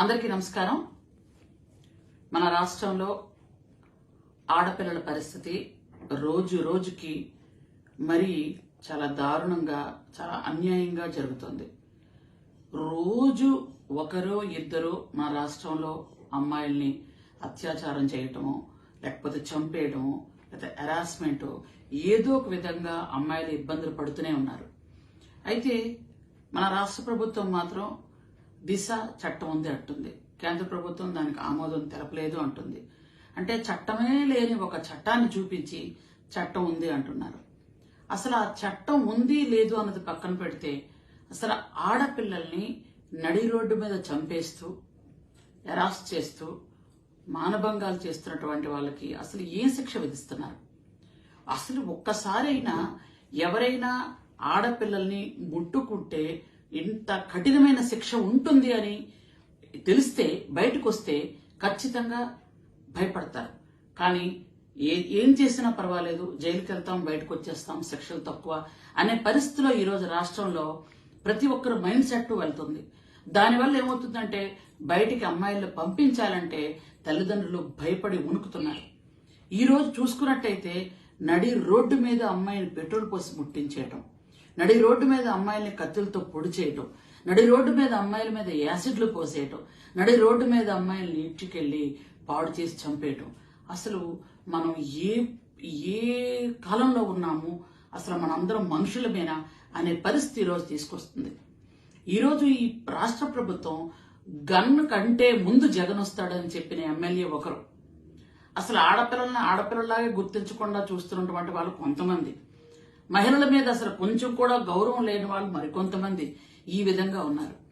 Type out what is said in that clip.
అందరికీ నమస్కారం. మన రాష్ట్రంలో ఆడపిల్లల పరిస్థితి రోజు రోజుకి మరి చాలా దారుణంగా చాలా అన్యాయంగా జరుగుతుంది. రోజు ఒకరో ఇద్దరు మన రాష్ట్రంలో అమ్మాయిల్ని అత్యాచారం చేయటము లేకపోతే చంపేయడము లేకపోతే హెరాస్మెంట్ ఏదో ఒక విధంగా అమ్మాయిలు ఇబ్బందులు పడుతూనే ఉన్నారు. అయితే మన రాష్ట్ర ప్రభుత్వం మాత్రం దిశ చట్టం ఉంది అంటుంది. కేంద్ర ప్రభుత్వం దానికి ఆమోదం తెలపలేదు అంటుంది. అంటే చట్టమే లేని ఒక చట్టాన్ని చూపించి చట్టం ఉంది అంటున్నారు. అసలు ఆ చట్టం ఉంది లేదు అన్నది పక్కన పెడితే అసలు ఆడపిల్లల్ని నడి రోడ్డు మీద చంపేస్తూ ఎరాస్ చేస్తూ మానభంగాలు చేస్తున్నటువంటి వాళ్ళకి అసలు ఏం శిక్ష విధిస్తున్నారు? అసలు ఒక్కసారైనా ఎవరైనా ఆడపిల్లల్ని ముట్టుకుంటే ఇంత కఠినమైన శిక్ష ఉంటుంది అని తెలిస్తే బయటకు వస్తే ఖచ్చితంగా భయపడతారు. కానీ ఏ ఏం చేసినా పర్వాలేదు జైలుకి వెళ్తాం బయటకు వచ్చేస్తాం శిక్షలు తక్కువ అనే పరిస్థితిలో ఈరోజు రాష్ట్రంలో ప్రతి ఒక్కరు మైండ్ సెట్ వెళ్తుంది. దానివల్ల ఏమవుతుందంటే బయటికి అమ్మాయిలు పంపించాలంటే తల్లిదండ్రులు భయపడి ఉణుకుతున్నారు ఈరోజు చూసుకున్నట్టయితే నడి రోడ్డు మీద అమ్మాయిని పెట్రోల్ పోసి ముట్టించేయటం. నడి రోడ్డు మీద అమ్మాయిల్ని కత్తులతో పొడి చేయటం నడి రోడ్డు మీద అమ్మాయిల మీద యాసిడ్లు పోసేయటం నడి రోడ్డు మీద అమ్మాయిల్ని ఇంటికెళ్ళి పాడు చేసి చంపేయటం. అసలు మనం ఏ ఏ కాలంలో ఉన్నాము? అసలు మనందరం మనుషులమేనా అనే పరిస్థితి ఈరోజు తీసుకొస్తుంది. ఈరోజు ఈ రాష్ట్ర ప్రభుత్వం గన్ కంటే ముందు జగన్ వస్తాడని చెప్పిన ఎమ్మెల్యే ఒకరు. అసలు ఆడపిల్లల్ని ఆడపిల్లలాగే గుర్తించకుండా చూస్తున్నటువంటి వాళ్ళు కొంతమంది. మహిళల మీద అసలు కొంచెం కూడా గౌరవం లేని వాళ్ళు మరికొంతమంది ఈ విధంగా ఉన్నారు.